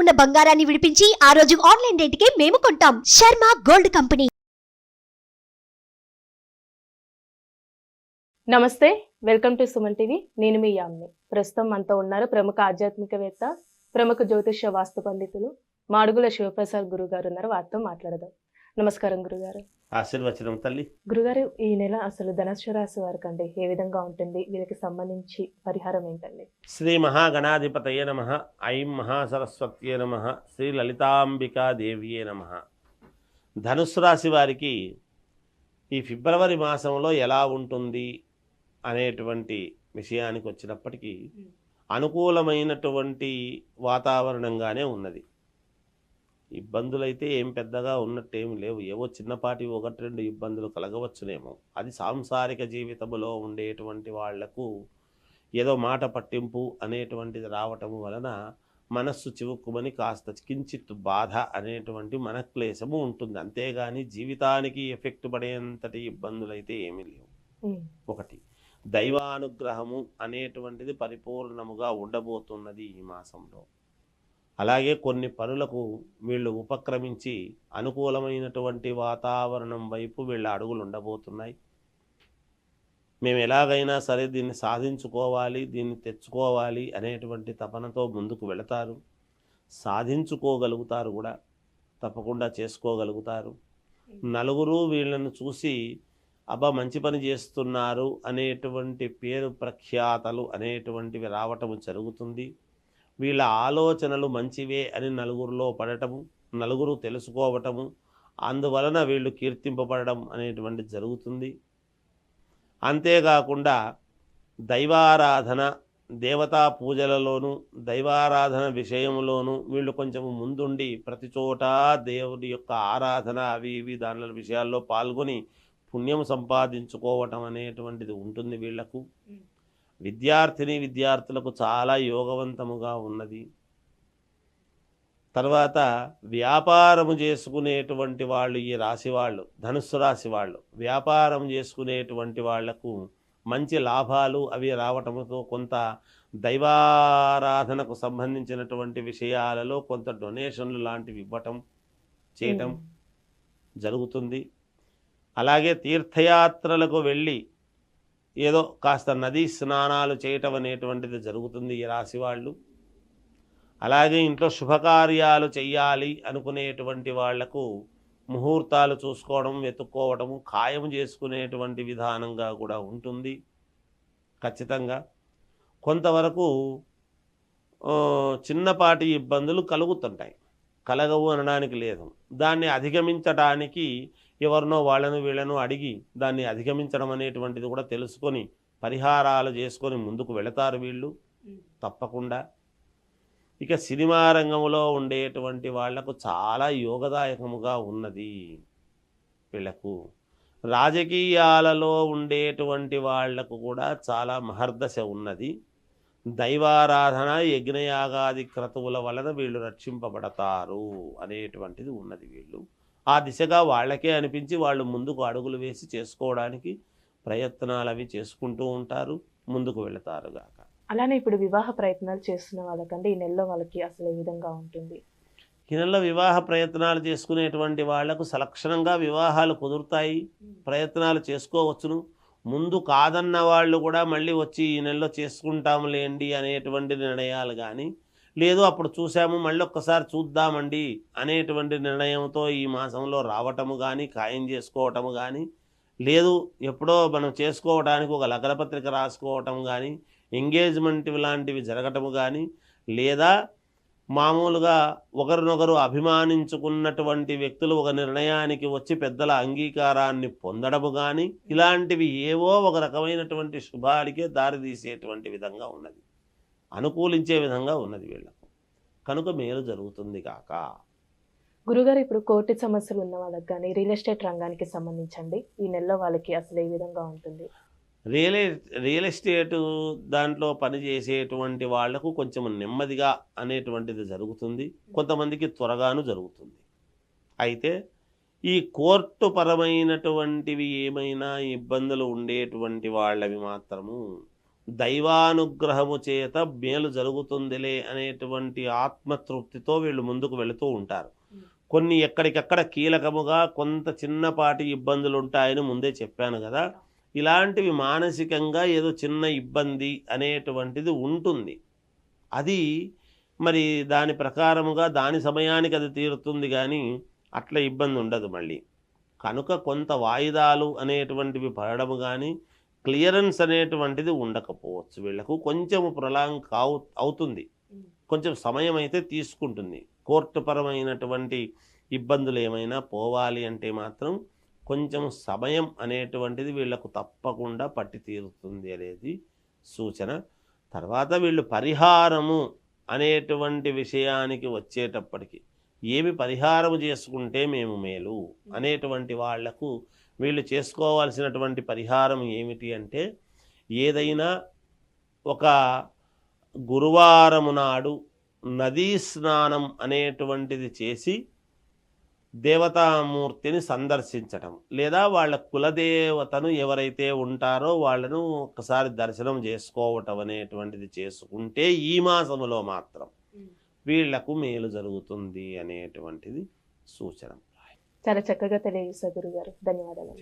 ఉన్న బంగారాన్ని విడిపించి ఆ రోజు ఆన్లైన్ రేటుకే మేము కొంటాం. Sharma gold company. నమస్తే వెల్కమ్ టు సుమన్ టీవీ. నేను మీ యామ్ని. ప్రస్తుతం మనతో ఉన్నారు ప్రముఖ ఆధ్యాత్మికవేత్త ప్రముఖ జ్యోతిష్య వాస్తు పండితులు మాడుగుల శివప్రసాద్ గురువు గారు ఉన్నారు. వారితో మాట్లాడదాం. నమస్కారం గురుగారు. ఆశీర్వచనం తల్లి. గురుగారు ఈ నెల అసలు ధనుసు రాశి వారికి అండి ఏ విధంగా ఉంటుంది? వీరికి సంబంధించి పరిహారం ఏంటండి? శ్రీ మహాగణాధిపతయ నమ. ఐం మహాసరస్వత్యే నమ. శ్రీ లలితాంబికా దేవ్యే నమ. ధనుస్సు రాశి వారికి ఈ ఫిబ్రవరి మాసంలో ఎలా ఉంటుంది అనేటువంటి విషయానికి వచ్చినప్పటికీ అనుకూలమైనటువంటి వాతావరణంగానే ఉన్నది. ఇబ్బందులైతే ఏం పెద్దగా ఉన్నట్టేమి లేవు. ఏవో చిన్నపాటి ఒకటి రెండు ఇబ్బందులు కలగవచ్చునేమో. అది సాంసారిక జీవితంలో ఉండేటువంటి వాళ్ళకు ఏదో మాట పట్టింపు అనేటువంటిది రావటము వలన మనస్సు చివుక్కుమని కాస్త కించిత్ బాధ అనేటువంటి మనక్లేశము ఉంటుంది. అంతేగాని జీవితానికి ఎఫెక్ట్ పడేంతటి ఇబ్బందులైతే ఏమీ లేవు. ఒకటి దైవానుగ్రహము అనేటువంటిది పరిపూర్ణముగా ఉండబోతున్నది ఈ మాసంలో. అలాగే కొన్ని పనులకు వీళ్ళు ఉపక్రమించి అనుకూలమైనటువంటి వాతావరణం వైపు వీళ్ళ అడుగులు ఉండబోతున్నాయి. మేము ఎలాగైనా సరే దీన్ని సాధించుకోవాలి దీన్ని తెచ్చుకోవాలి అనేటువంటి తపనతో ముందుకు వెళతారు. సాధించుకోగలుగుతారు కూడా తప్పకుండా చేసుకోగలుగుతారు. నలుగురు వీళ్ళను చూసి అబ్బా మంచి పని చేస్తున్నారు అనేటువంటి పేరు ప్రఖ్యాతలు అనేటువంటివి రావటం జరుగుతుంది. వీళ్ళ ఆలోచనలు మంచివే అని నలుగురిలో పడటము నలుగురు తెలుసుకోవటము అందువలన వీళ్ళు కీర్తింపబడడం అనేటువంటిది జరుగుతుంది. అంతేకాకుండా దైవారాధన దేవతా పూజలలోనూ దైవారాధన విషయంలోనూ వీళ్ళు కొంచెం ముందుండి ప్రతి చోట దేవుడి యొక్క ఆరాధన అవి ఇవి దానిల విషయాల్లో పాల్గొని పుణ్యం సంపాదించుకోవటం అనేటువంటిది ఉంటుంది వీళ్ళకు విద్యార్థిని విద్యార్థులకు చాలా యోగవంతముగా ఉన్నది. తర్వాత వ్యాపారము చేసుకునేటువంటి వాళ్ళు ఈ రాశి వాళ్ళు ధనుస్సు రాశి వాళ్ళు వ్యాపారం చేసుకునేటువంటి వాళ్ళకు మంచి లాభాలు అవి రావటంతో కొంత దైవారాధనకు సంబంధించినటువంటి విషయాలలో కొంత డొనేషన్లు లాంటివి ఇవ్వటం చేయటం జరుగుతుంది. అలాగే తీర్థయాత్రలకు వెళ్ళి ఏదో కాస్త నదీ స్నానాలు చేయటం అనేటువంటిది జరుగుతుంది ఈ రాశి వాళ్ళు. అలాగే ఇంట్లో శుభకార్యాలు చెయ్యాలి అనుకునేటువంటి వాళ్ళకు ముహూర్తాలు చూసుకోవడం వెతుక్కోవడం ఖాయం చేసుకునేటువంటి విధానంగా కూడా ఉంటుంది. ఖచ్చితంగా కొంతవరకు చిన్నపాటి ఇబ్బందులు కలుగుతుంటాయి. కలగవు అనడానికి లేదు. దాన్ని అధిగమించడానికి ఎవరినో వాళ్ళను వీళ్ళను అడిగి దాన్ని అధిగమించడం అనేటువంటిది కూడా తెలుసుకొని పరిహారాలు చేసుకొని ముందుకు వెళతారు వీళ్ళు. తప్పకుండా. ఇక సినిమా రంగంలో ఉండేటువంటి వాళ్ళకు చాలా యోగదాయకముగా ఉన్నది వీళ్ళకు. రాజకీయాలలో ఉండేటువంటి వాళ్ళకు కూడా చాలా మహర్దశ ఉన్నది. దైవారాధన యజ్ఞయాగాది క్రతువుల వలన వీళ్ళు రక్షింపబడతారు అనేటువంటిది ఉన్నది వీళ్ళు. ఆ దిశగా వాళ్ళకే అనిపించి వాళ్ళు ముందుకు అడుగులు వేసి చేసుకోవడానికి ప్రయత్నాలు అవి చేసుకుంటూ ఉంటారు ముందుకు వెళతారు గాక. అలానే ఇప్పుడు వివాహ ప్రయత్నాలు చేస్తున్న వాళ్ళకండి ఈ నెలలో వాళ్ళకి అసలు ఏ విధంగా ఉంటుంది? ఈ నెలలో వివాహ ప్రయత్నాలు చేసుకునేటువంటి వాళ్ళకు సలక్షణంగా వివాహాలు కుదురుతాయి ప్రయత్నాలు చేసుకోవచ్చును. ముందు కాదన్న వాళ్ళు కూడా మళ్ళీ వచ్చి ఈ నెలలో చేసుకుంటాములేండి అనేటువంటి నిర్ణయాలు కానీ లేదు అప్పుడు చూసాము మళ్ళీ ఒక్కసారి చూద్దామండి అనేటువంటి నిర్ణయంతో ఈ మాసంలో రావటము కానీ ఖాయం చేసుకోవటము కానీ లేదు ఎప్పుడో మనం చేసుకోవడానికి ఒక లగ్నపత్రిక రాసుకోవటం కానీ ఎంగేజ్మెంట్ లాంటివి జరగటము కానీ లేదా మామూలుగా ఒకరినొకరు అభిమానించుకున్నటువంటి వ్యక్తులు ఒక నిర్ణయానికి వచ్చి పెద్దల అంగీకారాన్ని పొందడము కానీ ఇలాంటివి ఏవో ఒక రకమైనటువంటి శుభాలకే దారితీసేటువంటి విధంగా ఉన్నది. అనుకూలించే విధంగా ఉన్నది వీళ్ళకు. కనుక మేలు జరుగుతుంది కాక. గురుగారు ఇప్పుడు కోర్టు సమస్యలు ఉన్న వాళ్ళకి కానీ రియల్ ఎస్టేట్ రంగానికి సంబంధించండి. ఈ నెలలో వాళ్ళకి అసలు ఏ విధంగా ఉంటుంది? రియల్ రియల్ ఎస్టేటు దాంట్లో పనిచేసేటువంటి వాళ్ళకు కొంచెం నెమ్మదిగా అనేటువంటిది జరుగుతుంది. కొంతమందికి త్వరగాను జరుగుతుంది. అయితే ఈ కోర్టు పరమైనటువంటివి ఏమైనా ఇబ్బందులు ఉండేటువంటి వాళ్ళవి మాత్రము దైవానుగ్రహము చేత మేలు జరుగుతుందిలే అనేటువంటి ఆత్మతృప్తితో వీళ్ళు ముందుకు వెళుతూ ఉంటారు. కొన్ని ఎక్కడికక్కడ కీలకముగా కొంత చిన్నపాటి ఇబ్బందులు ఉంటాయని ముందే చెప్పాను కదా. ఇలాంటివి మానసికంగా ఏదో చిన్న ఇబ్బంది అనేటువంటిది ఉంటుంది. అది మరి దాని ప్రకారముగా దాని సమయానికి అది తీరుతుంది కానీ అట్లా ఇబ్బంది ఉండదు మళ్ళీ. కనుక కొంత వాయిదాలు అనేటువంటివి పడడం కానీ క్లియరెన్స్ అనేటువంటిది ఉండకపోవచ్చు. వీళ్ళకు కొంచెం ప్రొలాంగ్ కావు అవుతుంది. కొంచెం సమయం అయితే తీసుకుంటుంది. కోర్టుపరమైనటువంటి ఇబ్బందులు ఏమైనా పోవాలి అంటే మాత్రం కొంచెం సమయం అనేటువంటిది వీళ్ళకు తప్పకుండా పట్టి తీరుతుంది అనేది సూచన. తర్వాత వీళ్ళు పరిహారము అనేటువంటి విషయానికి వచ్చేటప్పటికి ఏమి పరిహారం చేసుకుంటే మేము మేలు అనేటువంటి వాళ్ళకు వీళ్ళు చేసుకోవాల్సినటువంటి పరిహారం ఏమిటి అంటే ఏదైనా ఒక గురువారము నాడు నదీ స్నానం అనేటువంటిది చేసి దేవతామూర్తిని సందర్శించటం లేదా వాళ్ళ కులదేవతను ఎవరైతే ఉంటారో వాళ్ళను ఒకసారి దర్శనం చేసుకోవటం అనేటువంటిది చేసుకుంటే ఈ మాసములో మాత్రం వీళ్ళకు మేలు జరుగుతుంది అనేటువంటిది సూచన. చాలా చక్కగా తెలియజేశారు గురుగారు. ధన్యవాదాలు.